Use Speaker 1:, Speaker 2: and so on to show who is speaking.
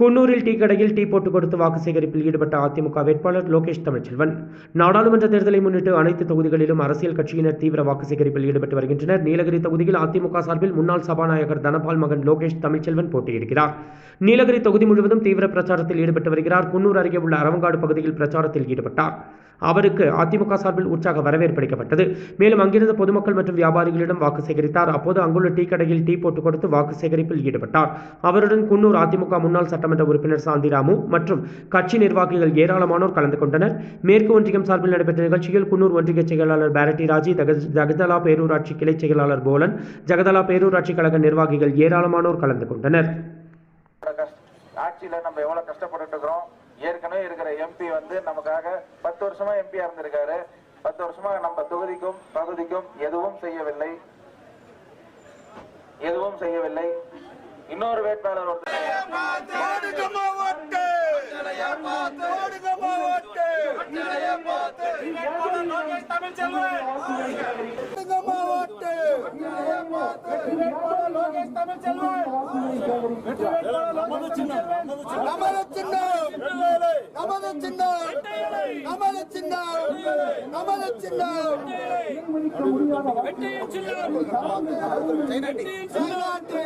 Speaker 1: குன்னூரில் டீ கடையில் டீ போட்டு கொடுத்து வாக்கு சேகரிப்பில் ஈடுபட்ட அதிமுக வேட்பாளர் லோகேஷ் தமிழ்ச்செல்வன். நாடாளுமன்ற தேர்தலை முன்னிட்டு அனைத்து தொகுதிகளிலும் அரசியல் கட்சியினர் தீவிர வாக்கு சேகரிப்பில் ஈடுபட்டு வருகின்றனர். நீலகிரி தொகுதியில் அதிமுக சார்பில் முன்னாள் சபாநாயகர் தனபால் மகன் லோகேஷ் தமிழ்ச்செல்வன் போட்டியிடுகிறார். நீலகிரி தொகுதி முழுவதும் தீவிர பிரச்சாரத்தில் ஈடுபட்டு வருகிறார். குன்னூர் அருகே உள்ள அரவங்காடு பகுதியில் பிரச்சாரத்தில் ஈடுபட்டார். அவருக்கு அதிமுக சார்பில் உற்சாக வரவேற்பு அளிக்கப்பட்டது. மேலும் அங்கிருந்த பொதுமக்கள் மற்றும் வியாபாரிகளிடம் வாக்கு சேகரித்தார். அப்போது அங்குள்ள டீ கடையில் டீ போட்டுக் கொடுத்து வாக்கு சேகரிப்பில் ஈடுபட்டார். அவருடன் குன்னூர் அதிமுக முன்னாள் சட்டமன்ற உறுப்பினர் சாந்திராமு மற்றும் கட்சி நிர்வாகிகள் ஏராளமானோர் கலந்து கொண்டனர். மேற்கு ஒன்றியம் சார்பில் நடைபெற்ற நிகழ்ச்சியில் குன்னூர் ஒன்றிய செயலாளர் பேரட்டி ராஜி ஜகதலா பேரூராட்சி கிளை செயலாளர் போலன் ஜகதலா பேரூராட்சி கழக நிர்வாகிகள் ஏராளமானோர் கலந்து கொண்டனர்.
Speaker 2: நம்ம எவ்வளவு கஷ்டப்பட்டு இருக்கிறோம்? ஏற்கனவே இருக்கிற எம்பி வந்து நமக்காக பத்து வருஷமா எம்பியா இருந்திருக்காரு. பத்து வருஷமா நம்ம தொகுதிக்கும் பகுதிக்கும் எதுவும் செய்யவில்லை. எதுவும் செய்யவில்லை. இன்னொரு வேட்பாளர் ஒருத்தர்.
Speaker 3: நமது சின்னம். நமது சின்னம். நமது சின்னம். சைனாட்டி